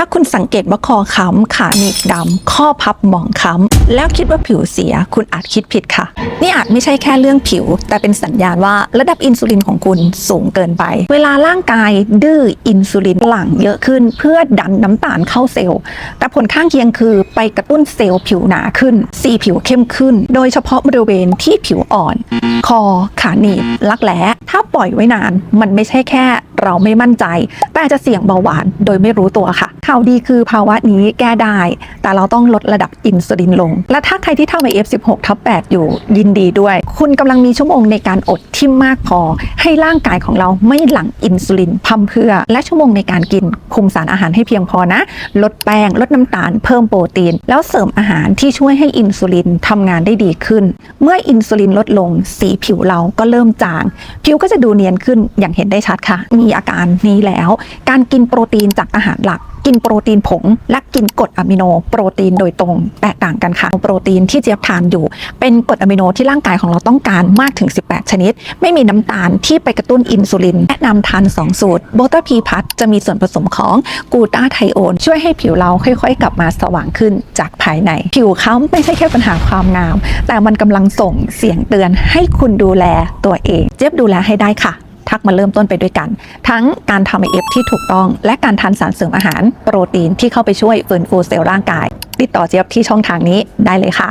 ถ้าคุณสังเกตว่าคอค้ำขาหนีบดำข้อพับหมองค้ำแล้วคิดว่าผิวเสีย คุณอาจคิดผิดค่ะ นี่อาจไม่ใช่แค่เรื่องผิว แต่เป็นสัญญาณว่าระดับอินซูลินของคุณสูงเกินไป เวลาร่างกายดื้ออินซูลินหลั่งเยอะขึ้น เพื่อดันน้ำตาลเข้าเซลล์ แต่ผลข้างเคียงคือไปกระตุ้นเซลล์ผิวหนาขึ้นสีผิวเข้มขึ้น โดยเฉพาะบริเวณที่ผิวอ่อน คอขาหนีบลักแร้ถ้าปล่อยไว้นาน มันไม่ใช่แค่ เราไม่มั่นใจ แต่จะเสี่ยงเบาหวานโดยไม่รู้ตัวค่ะ ข่าวดีคือภาวะนี้แก้ได้ แต่เราต้องลดระดับอินซูลินลง และถ้าใครที่ทำ F16 ทับ8อยู่ยินดีด้วย คุณกำลังมีชั่วโมงในการอดที่มากพอ ให้ร่างกายของเราไม่หลั่งอินซูลินพัมเพื่อ และชั่วโมงในการกินคุมสารอาหารให้เพียงพอนะ ลดแป้ง ลดน้ำตาล เพิ่มโปรตีน แล้วเสริมอาหารที่ช่วยให้อินซูลินทำงานได้ดีขึ้น เมื่ออินซูลินลดลงสีผิวเราก็เริ่มจาง ผิวก็จะดูเนียนขึ้นอย่างเห็นได้ชัดค่ะมีีอาการนี้แล้ว การกินโปรตีนจากอาหารหลัก กินโปรตีนผง และกินกรดอะมิโนโปรตีนโดยตรงแตกต่างกันค่ะโปรตีนที่เจี๊ยบทานอยู่ เป็นกรดอะมิโนที่ร่างกายของเราต้องการมากถึง 18 ชนิด ไม่มีน้ำตาลที่ไปกระตุ้นอินซูลินแนะนำทาน 2 สูตรโบตาพีพัทจะมีส่วนผสมของกูตาไทโอนช่วยให้ผิวเราค่อยๆ กลับมาสว่างขึ้นจากภายใน ผิวค้ำไม่ใช่แค่ปัญหาความงาม แต่มันกำลังส่งเสียงเตือนให้คุณดูแลตัวเอง เจี๊ยบดูแลให้ได้ค่ะ ทักมาเริ่มต้นไปด้วยกัน ทั้งการทำไอเอฟที่ถูกต้อง และการทานสารเสริมอาหาร โปรตีนที่เข้าไปช่วยฟื้นฟูเซลล์ร่างกาย ติดต่อเจี๊ยบที่ช่องทางนี้ได้เลยค่ะ